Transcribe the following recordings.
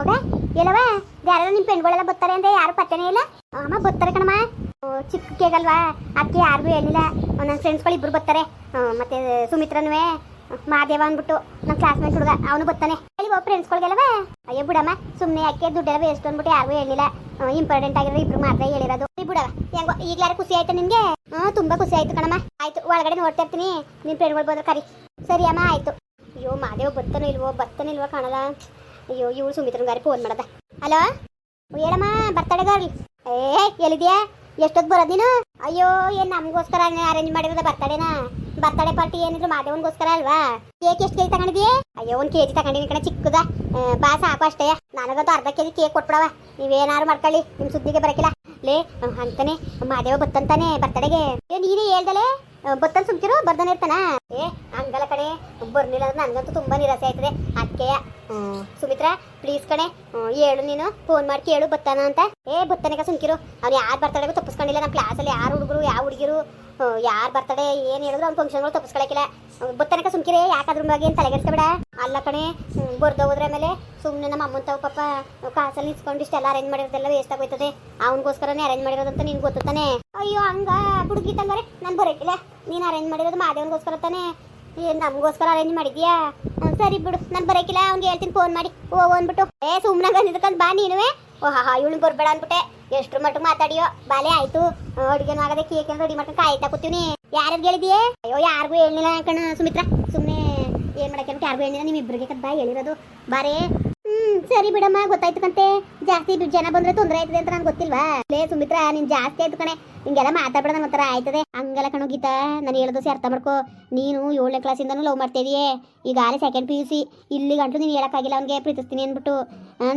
ಮಗ ಎಲ್ಲವ? ಯಾರು ನಿಮ್ಮ ಪೆಣ್ಗಳೆಲ್ಲ ಬರ್ತಾರೆ ಅಂದ್ರೆ ಯಾರು ಪತ್ತೆನೇ ಇಲ್ಲ? ಅಮ್ಮ ಬರ್ತಾರೆ ಕಣಮ್ಮ. ಚಿಕ್ಕ ಕೇಗಲ್ವಾ ಅದಕ್ಕೆ ಯಾರಿಗೂ ಹೇಳಿಲ್ಲ ನನ್ನ ಫ್ರೆಂಡ್ಸ್ಗಳು ಇಬ್ರು ಬರ್ತಾರೆ. ಮತ್ತೆ ಸುಮಿತ್ರನುವೆ ಮಾದೇವ ಅಂದ್ಬಿಟ್ಟು ನಮ್ಮ ಕ್ಲಾಸ್ಮೇಟ್ ಹುಡುಗ, ಅವನು ಬರ್ತಾನೆ. ಹೇಳಿ ಫ್ರೆಂಡ್ಸ್ಗಳಿಗೆಲ್ಲವ ಅಯ್ಯೋ ಬಿಡಮ್ಮ ಸುಮ್ಮನೆ ಯಾಕೆ ದುಡ್ಡೆಲ್ಲ ವೇಸ್ಟ್ ಅಂದ್ಬಿಟ್ಟು ಯಾರಿಗೂ ಹೇಳಿಲ್ಲ ಇಂಪಾರ್ಟೆಂಟ್ ಆಗಿರೋ ಇಬ್ರು ಮಾತ್ರ ಹೇಳಿರೋದು. ಬಿಡವ, ಹೆಂಗೋ, ಈಗಲಾರ ಖುಷಿ ಆಯ್ತಾ ನಿನ್ಗೆ? ಹಾ ತುಂಬಾ ಖುಷಿ ಆಯ್ತು ಕಣಮ್ಮ. ಆಯ್ತು, ಒಳಗಡೆ ನೋಡ್ತಾ ಇರ್ತೀನಿ. ನಿನ್ ಫ್ರೆಂಡ್ಗಳು ಬಂದ್ರೆ ಕರಿ. ಸರಿ ಅಮ್ಮ, ಆಯ್ತು. ಅಯ್ಯೋ, ಮಹಾದೇವ ಬರ್ತಾನೋ ಇಲ್ವೋ ಬರ್ತಾನಿಲ್ವೋ ಕಾಣಲ್ಲ. ಅಯ್ಯೋ, ಇವಳು ಸುಮಿತ್ರನ್ಗಾರಿ ಫೋನ್ ಮಾಡದ. ಹಲೋ ಹೇಳಮ್ಮ, ಬರ್ತಡೆ ಗರ್ಲ್ ಏ, ಎಲ್ಲಿದ್ಯಾ? ಎಷ್ಟೊತ್ತು ಬರೋದು ನೀನು? ಅಯ್ಯೋ, ಏನ್ ನಮಗೋಸ್ಕರ ಅರೇಂಜ್ ಮಾಡಿರೋದ ಬರ್ತಡೇನಾ? ಬರ್ತಡೇ ಪಾರ್ಟಿ ಏನಿದ್ರು ಮಾದೇವನ್ಗೋಸ್ಕರ ಅಲ್ವಾ? ಕೇಕ್ ಎಷ್ಟು ಕೆಜಿ ತಗೊಂಡಿದ್ಯಾ? ಅಯ್ಯೋ, ಒಂದ್ ಕೆಜಿ ತಗೊಂಡಿನಿ ಕಣ, ಚಿಕ್ಕದ. ಬಾ, ಸಾಕು ಅಷ್ಟೇ. ನನಗಂತೂ ಅರ್ಧ ಕೆಜಿ ಕೇಕ್ ಕೊಟ್ಬಿಡವ. ನೀವೇನಾರು ಮಾಡ್ಕೊಳ್ಳಿ, ನಿಮ್ ಸುದ್ದಿಗೆ ಬರಕಿಲ್ಲ. ಲೇ ಅಂತಾನೆ ಮಾದೇವ ಬತ್ತಂತಾನೆ ಬರ್ತಡೆಗೆ. ನೀನೇ ಹೇಳ್ದಲೆ? ಬತ್ತನ್ ಸುಮ್ತಿರೋ ಬರ್ದಾನೆ ಇರ್ತಾನ? ಏ, ಹಂಗಲ್ಲ ಕಣೆ ಬರ್ಲಿಲ್ಲ ಅಂದ್ರೆ ನನ್ಗಂತೂ ತುಂಬಾ ನಿರಾಸೆ ಆಯ್ತದೆ. ಅಕ್ಕೆಯ ಸುಮಿತ್ರಾ ಪ್ಲೀಸ್ ಕಣೆ ಹೇಳು ನೀನು ಫೋನ್ ಮಾಡಿ ಕೇಳು ಬತ್ತಾನ ಅಂತ. ಏ ಬತ್ತನೆಗ ಸುಮ್ಕಿರು, ಅವ್ನು ಯಾರು ಬರ್ತಡೆಗೂ ತಪ್ಪಿಸ್ಕೊಂಡಿಲ್ಲ ನಮ್ಮ ಕ್ಲಾಸಲ್ಲಿ ಯಾರು ಹುಡುಗರು, ಯಾವ ಹುಡುಗಿರು ಯಾರು ಬರ್ತಡೆ, ಏನು ಹೇಳಿದ್ರು ಅವ್ನು ಫಂಕ್ಷನ್ಗಳು ತಪ್ಪಿಸ್ಕೊಳಕಿಲ್ಲ. ಬತ್ತನಕ ಸುಮ್ಕಿರೆ, ಯಾಕಾದ್ರ ಬಗ್ಗೆ ಏನು ಬಿಡ ಅಲ್ಲ ಕಣೆ ಬರ್ದ ಹೋದ್ರೆ ಮೇಲೆ ಸುಮ್ಮನೆ ನಮ್ಮ ಅಮ್ಮನ ತಾವು ಪಾಪ ಕಾಸಲ್ಲಿ ನಿಂತ್ಕೊಂಡು ಇಷ್ಟೆಲ್ಲ ಅರೇಂಜ್ ಮಾಡಿರೋದೆಲ್ಲ ವೇಸ್ಟ್ ಆಗೋಯ್ತದೆ. ಅವನಿಗೋಸ್ಕರನೇ ಅರೇಂಜ್ ಮಾಡಿರೋದಂತ ನಿನ್ಗೆ ಗೊತ್ತಾನೆ ಅಯ್ಯೋ, ಹಂಗ ಹುಡುಗಿ ತಂಗಾರೆ, ನಾನು ಬರೋಕಿಲ್ಲ. ನೀನು ಅರೇಂಜ್ ಮಾಡಿರೋದು ಮಾದೇವನಿಗೋಸ್ಕರ ತಾನೆ. ಏನ್ ನಮಗೋಸ್ಕರ ಅರೇಂಜ್ ಮಾಡಿದ್ಯಾ? ಸರಿ ಬಿಡು, ನಾನು ಬರೋಕಿಲ್ಲ, ಅವ್ನಿಗೆ ಹೇಳ್ತೀನಿ ಫೋನ್ ಮಾಡಿ. ಓ ಅಂದ್ಬಿಟ್ಟು. ಏ ಸುಮ್ಮನೆ ನಿಂತ್ಕೊಂಡು ಬಾ ನೀನುವೆ. ಓ, ಹಾ ಇವಳು ಬರಬೇಡ ಅಂದ್ಬಿಟ್ಟೆ. ಎಷ್ಟ್ರ ಮಟ್ಟ ಮಾತಾಡಿಯೋ? ಬಾಲೆ ಆಯ್ತು. ಅಡುಗೆ ಆಗದೆ ಕೇಕ್ ರೆಡಿ ಮಾಡ್ಕೊಂಡು ಕಾಯ್ತಾ ಕೂತೀವಿ ಯಾರ್ಯಾರು ಹೇಳಿದೀಯ? ಅಯ್ಯೋ, ಯಾರಿಗೂ ಹೇಳಿಲ್ಲ ಕಣ ಸುಮಿತ್ರ. ಸುಮ್ಮನೆ ಏನ್ ಮಾಡಕ್ಕೆ ಯಾರಿಗೂ ಹೇಳಿಲ್ಲ ನಿಮ್ ಇಬ್ಬರಿಗೆ ಕದ್ ಬಾ ಹೇಳಿರೋದು. ಬಾರೇ. ಹ್ಮ್, ಸರಿ ಬಿಡಮ್ಮ, ಗೊತ್ತಾಯ್ತು ಕಂತೆ. ಜಾಸ್ತಿ ಜನ ಬಂದ್ರೆ ತೊಂದರೆ ಆಯ್ತದೆ ಅಂತ ನಂಗೆ ಗೊತ್ತಿಲ್ವಾ? ಲೇ, ಸುಮಿತ್ರ, ನೀನ್ ಜಾಸ್ತಿ ಆಯ್ತು ಕಣೆ. ಹಿಂಗೆಲ್ಲ ಮಾತಾಡ್ಬೇಡ ನನ್ನ ಹತ್ರ ಆಯ್ತದೆ. ಹಂಗೆಲ್ಲ ಕಣೋ ಗೀತಾ, ನಾನು ಹೇಳೋದು ಸಿ ಅರ್ಥ ಮಾಡ್ಕೋ. ನೀನು ಏಳನೇ ಕ್ಲಾಸಿಂದನೂ ಲವ್ ಮಾಡ್ತಿದೀಯೇ ಈಗ ಆಲೆ ಸೆಕೆಂಡ್ ಪಿ ಯು ಸಿ ಇಲ್ಲಿ ಗಂಟು ನೀನು ಹೇಳೋಕ್ಕಾಗಿಲ್ಲ, ಅವ್ನಿಗೆ ಪ್ರೀತಿಸ್ತೀನಿ ಅಂದ್ಬಿಟ್ಟು.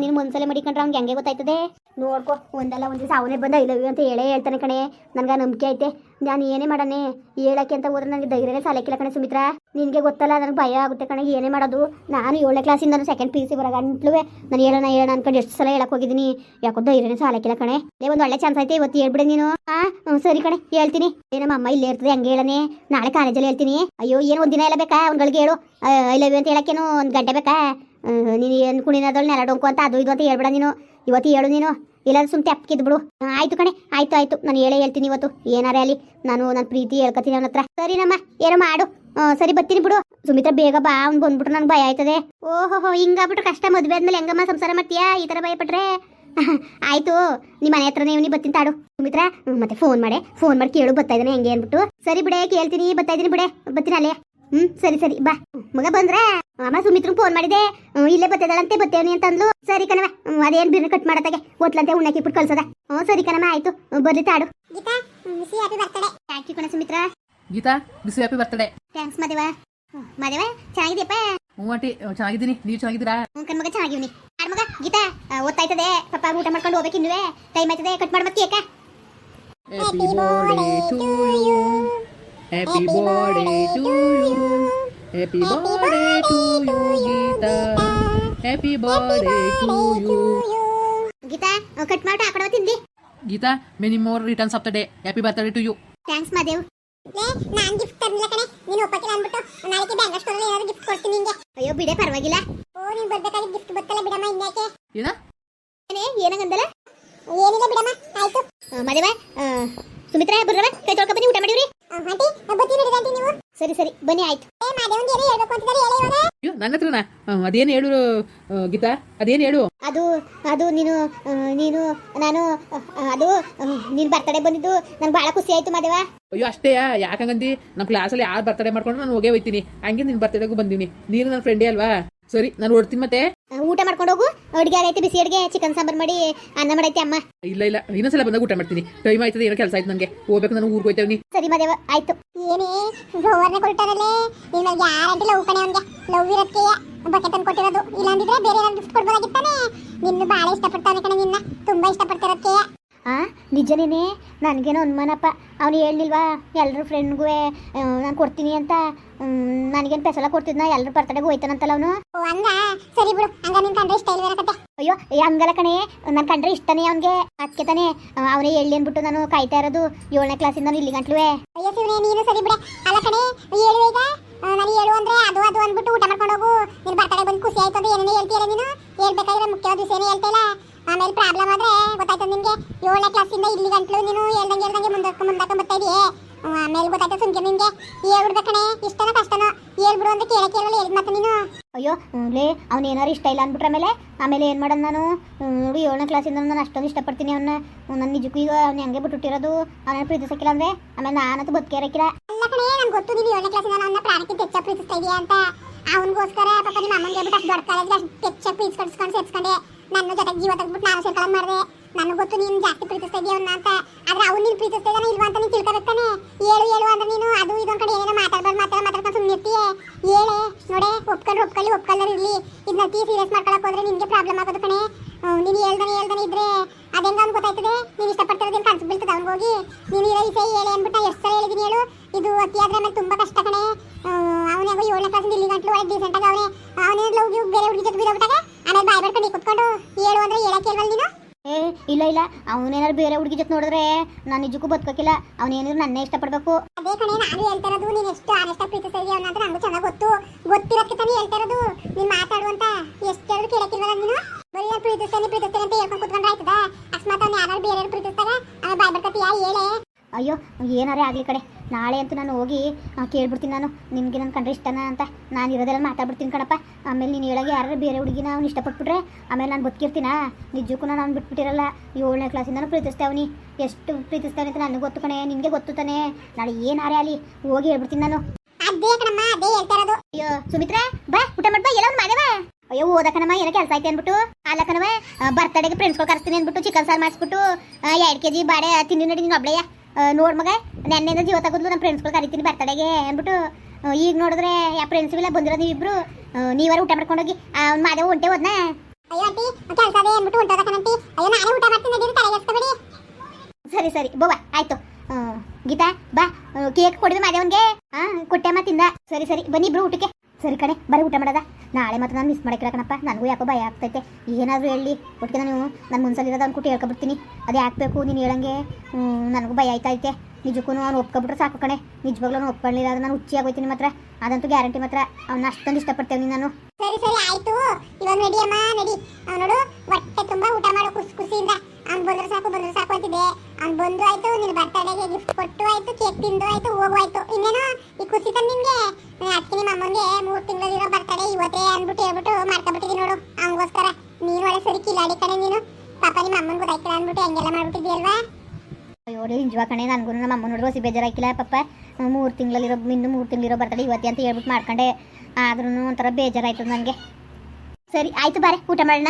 ನೀನು ಒಂದ್ಸಲ ಮಡಿಕೊಂಡ್ರೆ ಅವ್ನಿಗೆ ಹೆಂಗೆ ಗೊತ್ತಾಯ್ತದೆ? ನೋಡ್ಕೊ, ಒಂದಲ್ಲ ಒಂದು ದಿವಸ ಅವನೇ ಬಂದ ಇಲ್ಲ ಅಂತ ಹೇಳೇ ಹೇಳ್ತಾನೆ ಕಣೆ. ನನಗೆ ನಂಬಿಕೆ ಐತೆ. ನಾನು ಏನೇ ಮಾಡನೆ ಹೇಳಕ್ಕೆ ಅಂತ ಹೋದ್ರೆ ನನಗೆ ಧೈರ್ಯನೇ ಸಾಲಕ್ಕಿಲ್ಲ ಕಣೆ ಸುಮಿತ್ರ. ನಿನಗೆ ಗೊತ್ತಲ್ಲ ನನಗೆ ಭಯ ಆಗುತ್ತೆ ಕಣೆ ಏನೇ ಮಾಡೋದು. ನಾನು ಏಳನೇ ಕ್ಲಾಸಿಂದ ನಾನು ಸೆಕೆಂಡ್ ಪಿ ಯು ಸಿ ಬರೋಗಂಟ್ಲುವೆ ನಾನು ಹೇಳೋಣ ಹೇಳೋಣ ಅನ್ಕೊಂಡು ಎಷ್ಟು ಸಲ ಹೇಳಕ್ ಹೋಗಿದ್ದೀನಿ. ಯಾಕೋ ಧೈರ್ಯನೇ ಸಾಲಕ್ಕಿಲ್ಲ ಕಣೆ. ಅದೇ ಒಂದು ಒಳ್ಳೆ ಚಾನ್ಸ್ ಐತೆ, ಇವತ್ತು ಹೇಳ್ಬಿಡಿ ನೀನು. ಹಾಂ ಸರಿ ಕಣೆ, ಹೇಳ್ತೀನಿ. ಏ ನಮ್ಮ ಅಮ್ಮ ಇಲ್ಲೇ ಇರ್ತದೆ, ಹಂಗೆ ಹೇಳನೆ ನಾಳೆ ಕಾಲೇಜಲ್ಲಿ ಹೇಳ್ತೀನಿ. ಅಯ್ಯೋ, ಏನು ಒಂದಿನ ಎಲ್ಲ ಬೇಕಾ? ಅವ್ನ್ಗಳಿಗೆ ಹೇಳು. ಐ ಲವ್ ಯು ಅಂತ ಹೇಳಕ್ಕೇನು ಒಂದು ಗಂಟೆ ಬೇಕಾ? ನೀನು ಏನು ಕುಣಿನದೊಳ್ ನೆಲ ಡೊಂಕು ಅಂತ ಅದು ಇದು ಅಂತ ಹೇಳ್ಬೇಡ ನೀನು. ಇವತ್ತು ಹೇಳು ನೀನು. ಇಲ್ಲಾಂದ್ರೆ ಸುಮ್ಮನೆ ತೆಪ್ಕಿದ್ ಬಿಡು ಆಯ್ತು ಕಣೆ. ಆಯ್ತು ಆಯ್ತು. ನಾನು ಹೇಳೇ ಹೇಳ್ತೀನಿ ಇವತ್ತು. ಏನಾರೇ ಅಲ್ಲಿ ನಾನು ನನ್ನ ಪ್ರೀತಿ ಹೇಳ್ಕೊತೀನಿ ಅವನತ್ರ ಸರಿನಮ್ಮ ಏನೋ ಮಾಡು. ಸರಿ ಬರ್ತೀನಿ ಬಿಡು. ಸುಮಿತ್ರ, ಬೇಗ ಬಾ. ಅವ್ನು ಬಂದ್ಬಿಟ್ರೆ ನಂಗೆ ಭಯ ಆಯ್ತದೆ. ಓಹೋ ಹಿಂಗಾಗ್ಬಿಟ್ರೆ ಕಷ್ಟ. ಮದುವೆ ಆದ್ಮೇಲೆ ಹೆಂಗಮ್ಮ ಸಂಸಾರ ಮಾಡ್ತೀಯಾ? ಈ ಥರ ಭಯಪಟ್ರೆ. ಆಯ್ತು. ನಿಮ್ಮ ಮನೆ ಹತ್ರನೇ ಇವನಿ ಬರ್ತೀನಿ ತಾಡು. ಸುಮಿತ್ರ ಮತ್ತೆ ಫೋನ್ ಮಾಡೆ. ಫೋನ್ ಮಾಡಿ, ಕೇಳು. ಬರ್ತಾ ಇದ್ದಾನೆ ಹೆಂಗೆ ಅಂದ್ಬಿಟ್ಟು. ಸರಿ ಬಿಡೆ, ಕೇಳ್ತೀನಿ. ಬರ್ತಾ ಇದ್ದೀನಿ ಬಿಡೆ. ಬರ್ತೀನಿ ಅಲ್ಲೇ. ಹ್ಮ್ ಸರಿ ಸರಿ ಬಾ. ಮಗ ಬಂದ್ರೆ? ಅಮ್ಮ ಸುಮಿತ್ರ ಫೋನ್ ಮಾಡಿದೆ. ಇಲ್ಲೇ ಬತ್ತದಳಂತೆ ಬರ್ತೇವನಿ ಅಂತ ಅಂದ್ಲು ಸರಿ ಕಣವ ಅದೇನ್ ಬಿರ್ನ ಕಟ್ ಮಾಡತ್ತಾಗೆ? ಒತ್ಲಂತೆ ಉಣ್ಣಕ್ಕೆ ಇಟ್ಬಿಟ್ಟು ಕಳ್ಸದ. ಹ್ಮ್ ಸರಿ ಕಣಮ್ಮ ಆಯ್ತು. ಬರ್ಲಿ ತಾಡು. Geetha happy birthday thank you ಕಣ ಸುಮಿತ್ರ. ಗೀತಾ ಬಿಸಿ happy birthday thanks Madeva. Madeva ಚೆನ್ನಾಗಿದೆಯಪ್ಪ? ಹ್ಞೂ ಆಂಟಿ ಚೆನ್ನಾಗಿದ್ದೀನಿ. ನೀವು ಚೆನ್ನಾಗಿದ್ದೀರಾ? ಹ್ಞೂ ಕಣ್ ಮಗ ಚೆನ್ನಾಗಿವ್ನಿ. ಯಾರ ಮಗ ಗೀತಾ ಓದ್ತಾಯ್ತದೆ. ಪಾಪ ಊಟ ಮಾಡ್ಕೊಂಡು ಹೋಗ್ಬೇಕಿನ್ನುವೆ. ಟೈಮ್ ಆಯ್ತದೆ ಕಟ್ ಮಾಡಿ ಮತ್ತೆ cake. Happy birthday to you happy birthday to you happy birthday to you Geetha happy birthday to you Geetha cut ಮಾಡಿ ಹಾಕೊಡವ ತಿಂದಿ Geetha many more returns of the day happy birthday to you thanks Madev non gift ತರಲಿಲ್ಲ ಕಣೆ ನೀನು ಒಪ್ಪಕ್ಕಿಲ್ಲ ಅಂದ್ಬಿಟ್ಟು ನಾಳೆಗೆ bank ಸ್ಟೋರಲ್ಲಿ ಏನಾದ್ರು gift ಕೊಡ್ತೀನಿ ನಿಂಗೆ ಅಯ್ಯೋ ಬಿಡೆ ಪರವಾಗಿಲ್ಲ ಓ ನೀನ್ ಬರ್ಬೇಕಾದ್ರೆ ಗಿಫ್ಟ್ ಬತ್ತಲ್ಲ ಬಿಡಮ್ಮ ಇನ್ಯಾಕೆ ಏನ ಏನೇ ಏನಂಗಂದಲ್ಲ ಏನಿಲ್ಲ ಬಿಡಮ್ಮ ಆಯ್ತು ಆ, ಮಾದೇವ ಆ, ಸುಮಿತ್ರಾ ಬರ್ರವ ಕೈ ತೊಳ್ಕೊ ಬನ್ನಿ ಊಟ ಮಾಡಿವ್ರಿ ಸರಿ ಸರಿ ಬನ್ನಿ ಆಯ್ತು. ಏ ಮಾದೇವನ್ ಏನೋ ಹೇಳ್ಬೇಕು ಅಂತಿದ್ದಾರೆ ಹೇಳಿ ಇವಾಗ ಅಯ್ಯೋ ನನ್ನ ಹತ್ರನ? ಅದೇನು ಹೇಳು ಗೀತಾ? ಅದೇನು ಹೇಳು? ಅದು ಅದು ನೀನು ನೀನು ನಾನು ಅದು ನೀನು ಬರ್ತಡೆ ಬಂದಿದ್ದು ನಂಗೆ ಭಾಳ ಖುಷಿ ಆಯ್ತು ಮಾದೇವ. ಅಯ್ಯೋ ಅಷ್ಟೇ ಯಾಕಂಗಂದಿ? ನಮ್ಮ ಕ್ಲಾಸಲ್ಲಿ ಯಾರು ಬರ್ತಡೇ ಮಾಡ್ಕೊಂಡು ನಾನು ಹೋಗೇ ಹೋಯ್ತೀನಿ. ಹಂಗೆ ನಿನ್ನ ಬರ್ತಡೆಗೂ ಬಂದೀನಿ. ನೀನು ನನ್ನ ಫ್ರೆಂಡೇ ಅಲ್ವಾ? ಸರಿ ನಾನು ಹೊಡ್ತೀನಿ ಮತ್ತೆ. ಊಟ ಮಾಡ್ಕೊಂಡು ಹೋಗು. ಅಡುಗೆ ಆಗೈತೆ ಬಿಸಿ ಅಡುಗೆ ಚಿಕನ್ ಸಾಂಬಾರ್ ಮಾಡಿ ಅನ್ನ ಮಾಡೈತೆ ಅಮ್ಮ. ಇಲ್ಲ ಇಲ್ಲ ಇನ್ನೊಂದ್ಸಲ ಬಂದಾಗ ಊಟ ಮಾಡ್ತೀನಿ. ಟೈಮ್ ಆಯ್ತದೆ ಏನೋ ಕೆಲಸ ಆಯ್ತು ನನಗೆ ಹೋಗ್ಬೇಕು ನಾನು ಊರಿಗೆ ಹೋಯ್ತೇವ್ನಿ ಸರಿ ಮದೇವ ಆಯ್ತು. ಏನೇ ಗೋವರ್ನ ಕೊಟ್ಟಾರಲ್ಲೇ ನೀನು ಗ್ಯಾರಂಟಿ ಲವ್ ಕಣೆ ಅವ್ನಿಗೆ? ಲವ್ ಇರತ್ತೆ ಬಕೆಟ್ ತಂದು ಕೊಟ್ಟಿರೋದು. ಇಲ್ಲಾಂದಿದ್ರೆ ಬೇರೆ ಏನಾದ್ರು ಗಿಫ್ಟ್ ಕೊಡ್ಬೋದಾಗಿತ್ತಾನೆ? ನಿನ್ನ ಭಾಳ ಇಷ್ಟಪಡ್ತಾನೆ ಕಣೆ ನಿನ್ನ. ತುಂಬಾ ಇಷ್ಟಪಡ್ತಿರತ್ತೆ ಆ? ನಿಜನೇನೆ ನನಗೇನೋ ಅನುಮಾನಪ್ಪ. ಅವನು ಹೇಳಿಲ್ವಾ ಎಲ್ಲರ ಫ್ರೆಂಡ್ಗೂ ನಾನು ಕೊಡ್ತೀನಿ ಅಂತ. ನನಗೇನು ಪೆಸಲ ಕೊಡ್ತಿದ್ನ ಎಲ್ಲರ ಬರ್ತಡೆಗೂ ಹೋಯ್ತಾನಂತಲ್ಲ ಅವನು. ಹಂಗ? ಸರಿ ಬಿಡು ಹಂಗ ನಿನ್ ಕಂಡ್ರೆ ಇಷ್ಟ ಇಲ್ವೇನ ಕತೆ. ಅಯ್ಯೋ ಹಂಗಲ್ಲ ಕಣೆ. ನನ್ನ ಕಂಡ್ರೆ ಇಷ್ಟನೇ ಅವನಿಗೆ. ಅದಕ್ಕೆ ತಾನೇ ಅವನೇ ಹೇಳಿ ಅಂದ್ಬಿಟ್ಟು ನಾನು ಕಾಯ್ತಾ ಇರೋದು. ಏಳನೇ ಕ್ಲಾಸಿಂದ ಇಲ್ಲಿ ಗಂಟ್ಲುವೆ ಅಯ್ಯೋ ಶಿವನೇ ನೀನು ಸರಿ ಬಿಡೆ. ಅಲ್ಲ ಕಣೆ ಹೇಳು ಈಗ. ನಾನು ಹೇಳು ಅಂದ್ರೆ ಅದು ಅದು ಅಂದ್ಬಿಟ್ಟು ಊಟ ಮಾಡ್ಕೊಂಡು ಹೋಗು. ನೀನು ಬರ್ತಡೆ ಬಂದು ಖುಷಿ ಆಯ್ತು ಏನೇನೋ ಹೇಳ್ತೀರ ನೀನು? ಹೇಳ್ಬೇಕಾದ್ರೆ ಮುಖ್ಯವಾದ ವಿಷಯನೇ ಹೇಳ್ತಾ ಇಲ್ಲ. ಆಮೇಲೆ ಪ್ರಾಬ್ಲಮ್ ಆದ್ರೆ ಗೊತ್ತಾಯ್ತು ಏಳನೇ ಕ್ಲಾಸಿಂದ ಇಲ್ಲಿ ಗಂಟ್ಲು ನೀನು ಹೇಳ್ದಂಗೆ ಹೇಳ್ದಂಗೆ ಮುಂದಕ್ಕೆ ಮುಂದಕ್ಕೆ ಬರ್ತಾ ಇದೀಯ? ಆಮೇಲೆ ಗೊತ್ತಾಯ್ತು ಸುಮ್ಕೆ ನಿನ್ಗೆ ಹೇಳ್ಬಿಡ್ಬೇಕಣೆ ಇಷ್ಟನ ಕಷ್ಟನೋ? ಹೇಳ್ಬಿಡು ಅಂತ ಕೇಳಕ್ಕೆ ಕೇಳಲ್ಲ ಹೇಳಿದ್ ಮತ್ತೆ ನೀನು. ಅಯ್ಯೋ ಲೇ ಅವ್ನು ಏನಾರು ಇಷ್ಟ ಇಲ್ಲ ಅಂದ್ಬಿಟ್ರೆ ಆಮೇಲೆ? ಆಮೇಲೆ ಏನು ಮಾಡೋದು ನಾನು? ನೋಡಿ ಏಳನೇ ಕ್ಲಾಸಿಂದ ನಾನು ಅಷ್ಟೊಂದು ಇಷ್ಟಪಡ್ತೀನಿ ಅವನ್ನ ನನ್ನ ನಿಜಕ್ಕೂ ಈಗ ಅವ್ನು ಹಂಗೆ ಬಿಟ್ಟುಟ್ಟಿರೋದು? ಅವನ ಪ್ರೀತಿಸಕ್ಕಿಲ್ಲ ಅಂದ್ರೆ? ಆಮೇಲೆ ನಾನಂತೂ ಬದುಕೇರಕ್ಕಿಲ್ಲ ಅಲ್ಲ ಕಣೆ ನಂಗೆ ಗೊತ್ತು ನೀವು ಏಳನೇ ಕ್ಲಾಸಿಂದ ನನ್ನ ಪ್ರಾಣಕ್ಕೆ ತೆಚ್ಚ ಪ್ರೀತಿಸ್ತಾ ಇದೆಯಾ ಅಂತ. ಅವನಿಗೋಸ್ಕರ ಪಾಪ ನಿಮ್ಮ ಅಮ್ಮನಿಗೆ ಬಿಟ್ಟು ಅಷ್ಟು ದೊಡ್ಡ ಕಾಲೇಜ್ಗೆ ಅಷ್ಟು ತೆಚ್ಚ ಪ್ರೀತಿಸ್ಕೊಂಡು ಸೇರ್ಸ್ಕೊಂಡೆ. ನನ್ನ ಜೊತೆಗೆ ಜೀವ ತೆಗೆದ್ಬಿಟ್ಟು ನಾನು ಸೇರ್ಕೊಳ್ಳೋದು ಮಾಡಿದೆ. ನನಗೆ ಗೊತ್ತು ನೀನು ಜಾಸ್ತಿ ಪ್ರೀತಿಸ್ತಾ ಇದೀಯ ಅವ್ನ ಅಂತ. ಆದ್ರೆ ಅವ್ನು ನೀನು ಪ್ರೀತಿಸ್ತಾ ಇದ್ದಾನೆ ಇಲ್ವಾ ಅಂತ ನೀನು ತಿಳ್ಕೊಬೇಕಾನೆ ಹೇಳು ಹೇಳು ಅಂದ್ರೆ ನೀನು, ಅದು ಇದು ಕಡೆ ಏನೇನೋ ಮಾತಾಡ್ಬಾರ್ದು ಮಾತಾಡ ಮಾತಾಡ್ತಾ ಸುಮ್ಮನೆ ಇರ್ತೀಯ ಹೇಳೆ ನೋಡೆ ಒಪ್ಕೊಂಡ್ರೆ ಒಪ್ಕೊಳ್ಳಿ, ಒಪ್ಕೊಳ್ಳೋರು ಇರಲಿ. ಇದನ್ನ ತೀ ಸೀರಿಯಸ್ ಮಾಡ್ಕೊಳಕ್ ಹೋದ್ರೆ ನಿನಗೆ ಪ್ರಾಬ್ಲಮ್ ಆಗೋದು ಕಣೆ. ನೀನು ಹೇಳ್ದಾನೆ ಹೇಳ್ದಾನೆ ಇದ್ರೆ ಅದೆಂಗ ಅವ್ನು ಗೊತ್ತಾಯ್ತದೆ? ನೀನು ಇಷ್ಟಪಟ್ಟಿರೋದೇನು ಕನ್ಸು ಬೀಳ್ತದೆ ಅವ್ನಿಗೆ ಹೋಗಿ? ನೀನು ಇರೋ ವಿಷಯ ಹೇಳಿ ಅಂದ್ಬಿಟ್ಟು ಎಷ್ಟು ಸಲ ಹೇಳಿದೀನಿ ಹೇಳು? ಇದು ಅತಿ ಮೇಲೆ ತುಂಬ ಕಷ್ಟ ಕಣೆ. ಅವನೇ ಏಳನೇ ಕ್ಲಾಸಿಂದ ಇಲ್ಲಿ ಗಂಟಲು ಒಳಗೆ ಡೀಸೆಂಟಾಗಿ ಅವನೇ ಅವನೇ ಲವ್ ಬೇರೆ ಹುಡುಗಿ ಜೊತೆ ಬಿಡೋಗ್ಬಿಟ್ಟಾಗ ಆಮೇಲೆ ಬಾಯ್ ಬರ್ಕೊಂಡು ಕುತ್ಕೊಂಡು ಹೇಳು ಅಂದರೆ ಹೇಳಕ್ಕೆ ಕೇಳವಲ್ಲ ನೀನು? ಏ ಇಲ್ಲ ಇಲ್ಲ. ಅವನೇನಾದ್ರು ಬೇರೆ ಹುಡುಗಿ ಜೊತೆ ನೋಡಿದ್ರೆ ನಾನು ನಿಜಕ್ಕೂ ಬದುಕೋಕಿಲ್ಲ. ಅವನೇನಿದ್ರು ನನ್ನೇ ಇಷ್ಟಪಡಬೇಕು. ಅದೇ ಕಣೆ ನಾನು ಹೇಳ್ತಾ ಇರೋದು ನೀನು ಎಷ್ಟು ಆನೆಸ್ಟ್ ಆಗಿ ಪ್ರೀತಿಸ್ತಾ ಅಂತ ನನಗೂ ಚೆನ್ನಾಗಿ ಗೊತ್ತು. ಗೊತ್ತಿರೋದಕ್ಕೆ ತಾನೇ ಹೇಳ್ತಾ ಇರೋದು ನೀನು ಮಾತಾಡು ಅಂತ ಎಷ್ಟು ಹೇಳಿದ್ರು ಕೇಳಕ್ಕಿಲ್ವಲ್ಲ ನೀನು? ಬರೀ ನಾನು ಪ್ರೀತಿಸ್ತೇನೆ ಪ್ರೀತಿಸ್ತೇನೆ ಅಂತ ಹೇಳ್ಕೊಂಡು ಕುತ್ಕೊಂಡ್ರೆ ಆಯ್ತದ? ಅಕಸ್ಮಾತ್ ಅವ್ನು ಯಾರು ಬೇರೆ ಪ್ರೀತಿಸ್ತಾಗ ಆಮೇಲೆ ಬಾಯ್ ಬರ್ಕತ್ತೀಯ ಹೇಳೇ. ಅಯ್ಯೋ ಏನಾರೇ ಆಗಲಿ ಕಡೆ ನಾಳೆ ಅಂತೂ ನಾನು ಹೋಗಿ ಕೇಳ್ಬಿಡ್ತೀನಿ ನಾನು. ನಿಮಗೆ ನನ್ನ ಕಂಡ್ರೆ ಇಷ್ಟನಾ ಅಂತ ನಾನು ಇರೋದೆಲ್ಲ ಮಾತಾಡ್ಬಿಡ್ತೀನಿ ಕಣಪ್ಪ. ಆಮೇಲೆ ನೀನು ಹೇಳಾಗ ಯಾರು ಬೇರೆ ಹುಡುಗಿನ ಅವ್ನು ಇಷ್ಟಪಟ್ಬಿಟ್ರೆ ಆಮೇಲೆ ನಾನು ಬದುಕಿರ್ತೀನ? ನಿಜಕ್ಕೂ ನಾನು ಅವ್ನು ಬಿಟ್ಬಿಟ್ಟಿರಲ್ಲ. ಏಳನೇ ಕ್ಲಾಸಿಂದನೂ ಪ್ರೀತಿಸ್ತಾವನಿ ಎಷ್ಟು ಪ್ರೀತಿಸ್ತೇವೆ ಅಂತ ನನಗೆ ಗೊತ್ತು ಕಣೆ ನಿನಗೆ ಗೊತ್ತು ತಾನೆ. ನಾಳೆ ಏನಾರೇ ಅಲ್ಲಿ? ಹೋಗಿ ಹೇಳ್ಬಿಡ್ತೀನಿ ನಾನು. ಅದೇ ಕಣಮ್ಮ ಅದೇ ಹೇಳ್ತಾ ಇರೋದು. ಅಯ್ಯೋ ಸುಮಿತ್ರಾ ಬಾ ಊಟ ಮಾಡ್ಬಾ ಎಲ್ಲ ಒಂದು ಮಾದೇವಾ ಅಯ್ಯೋ ಓದ ಏನೋ ಕೆಲಸ ಐತೆ ಅಂದ್ಬಿಟ್ಟು ಅಲ್ಲ ಕಣವ ಬರ್ತಡೆಗೆ ಫ್ರೆಂಡ್ಸ್ಗಳು ಕರೆಸ್ತೀನಿ ಅಂದ್ಬಿಟ್ಟು ಚಿಕನ್ ಸಾರು ಮಾಡಿಸ್ಬಿಟ್ಟು ಎರಡು ಕೆ ಜಿ ಬಾಡೆ ತಿಂಡಿ ನಡಿ ನೀನು ಒಬ್ಳೆಯ ನೋಡ್ ಮಗ ನೆನ್ನೆಯಿಂದ ಜೀವ ತಗೊಂಡು ನಮ್ಮ ಫ್ರೆಂಡ್ಸ್ಗಳು ಕರಿತೀನಿ ಬರ್ತಡೆಗೆ ಅಂದ್ಬಿಟ್ಟು ಈಗ ನೋಡಿದ್ರೆ ಯಾ ಫ್ರೆಂಡ್ಸ್ ಇಲ್ಲ ಬಂದಿರೋದು ನೀವಿಬ್ರು ನೀವಾರು ಊಟ ಮಾಡ್ಕೊಂಡೋಗಿ ಅವ್ನು ಮಾದೇವ ಹೊಂಟೆ ಹೋದ್ನ? ಅಯ್ಯೋ ಆಂಟಿ ಕೆಲಸ ಅದೇ ಅಂದ್ಬಿಟ್ಟು ಹೊಂಟೋದ ಕಣಂಟಿ ಅಯ್ಯೋ ನಾನೇ ಊಟ ಮಾಡ್ತೀನಿ ನಡೀರಿ ತಲೆಗೆಸ್ಕೊಬೇಡಿ ಸರಿ ಸರಿ ಬೋವಾ ಆಯ್ತು. ಗೀತಾ ಬಾ ಕೇಕ್ ಕೊಡಿದ ಮಾದೇವನ್ಗೆ. ಹಾ ಕೊಟ್ಟೆ ಮತ್ತಿಂದ ಸರಿ ಸರಿ ಬನ್ನಿ ಇಬ್ರು ಊಟಕ್ಕೆ. ಸರಿ ಕಣೆ, ಬರೀ ಊಟ ಮಾಡೋದ? ನಾಳೆ ಮತ್ತೆ ನಾನು ಮಿಸ್ ಮಾಡಕ್ಕೆ ಕಣಪ್ಪ ನನಗೂ ಯಾಕೋ ಭಯ ಆಗ್ತೈತೆ. ಏನಾದರೂ ಹೇಳಿ, ಒಟ್ಟಿಗೆ ನಾನು ನನ್ನ ಮುನ್ಸಲ್ಲಿರೋದು ಕುಟ್ಟಿ ಹೇಳ್ಕೊಬಿಡ್ತೀನಿ. ಅದೇ ಹಾಕಬೇಕು ನೀನು ಹೇಳಂಗೆ. ನನಗೂ ಭಯ ಆಯ್ತೈತೆ ನಿಜಕ್ಕೂ ಅವ್ನು ಒಪ್ಕೊಬಿಟ್ರೆ ಸಾಕು ಕಣೆ. ನಿಜವಾಗ್ಲೂ ಅವ್ನು ಒಪ್ಕೊಳ್ಳಿಲ್ಲ ಅದು ನಾನು ಹುಚ್ಚಿ ಆಗೋಯ್ತೀನಿ ಮಾತ್ರ. ಅದಂತೂ ಗ್ಯಾರಂಟಿ ಮಾತ್ರ. ಅವ್ನ ಅಷ್ಟೊಂದು ಇಷ್ಟಪಡ್ತೇವೆ ನಾನು ಸರಿ ಸರಿ, ಆಯ್ತು. ಇವಾಗ ನಡಿ ಅಮ್ಮ, ನಡಿ. ನೋಡು, ಹೊಟ್ಟೆ ತುಂಬ ಊಟ ಮಾಡೋ, ಖುಷಿ ಖುಷಿಯಿಂದ. ಅವ್ನು ಬಂದ್ರೆ ಸಾಕು ಬಂದ್ರೆ ಸಾಕು ಅಂತಿದೆ ಅವ್ನು ಬಂದು ಆಯ್ತು ನಿನ್ನ ಬರ್ತಡೆಗೆ ಗಿಫ್ಟ್ ಕೊಟ್ಟು ಆಯ್ತು ಕೇಕ್ ತಿಂದು ಆಯ್ತು, ಹೋಗು ಆಯ್ತು. ಇನ್ನೇನು ಈ ಖುಷಿ ತಂದು ನಿನ್ಗೆ ಅದಕ್ಕೆ ನಿಮ್ಮ ಅಮ್ಮನಿಗೆ ಮೂರು ತಿಂಗಳಿರೋ ಬರ್ತಡೆ ಇವತ್ತೇ ಅಂದ್ಬಿಟ್ಟು ಹೇಳ್ಬಿಟ್ಟು ಮಾಡ್ಕೊಬಿಟ್ಟಿದ್ದೀನಿ ನೋಡು ಅವನಿಗೋಸ್ಕರ ನೀನು ಒಳ್ಳೆ ಸರಿ ಕಿಲಾಡಿ ಕಣೆ ನೀನು. ಪಾಪ ನಿಮ್ಮ ಅಮ್ಮನ ಗೊತ್ತಾಯ್ತಿಲ್ಲ ಅಂದ್ಬಿಟ್ಟು ಹೆಂಗೆಲ್ಲ ಮಾಡ್ಬಿಟ್ಟಿದ್ಯಲ್ವಾ ಅಯ್ಯೋ ನಿಜವ ಕಣೆ ನನಗೂ ನಮ್ಮ ಅಮ್ಮ ನೋಡಿದ್ರು ಹೊಸಿ ಬೇಜಾರಾಗಿಲ್ಲ ಪಪ್ಪ ಮೂರು ತಿಂಗಳಲ್ಲಿರೋ ಇನ್ನು ಮೂರು ತಿಂಗಳಿರೋ ಬರ್ತಡೆ ಇವತ್ತೇ ಅಂತ ಹೇಳ್ಬಿಟ್ಟು ಮಾಡ್ಕೊಂಡೆ. ಆದ್ರೂ ಒಂಥರ ಬೇಜಾರಾಯ್ತು ನನಗೆ. ಸರಿ, ಆಯ್ತು ಬಾರೆ, ಊಟ ಮಾಡೋಣ.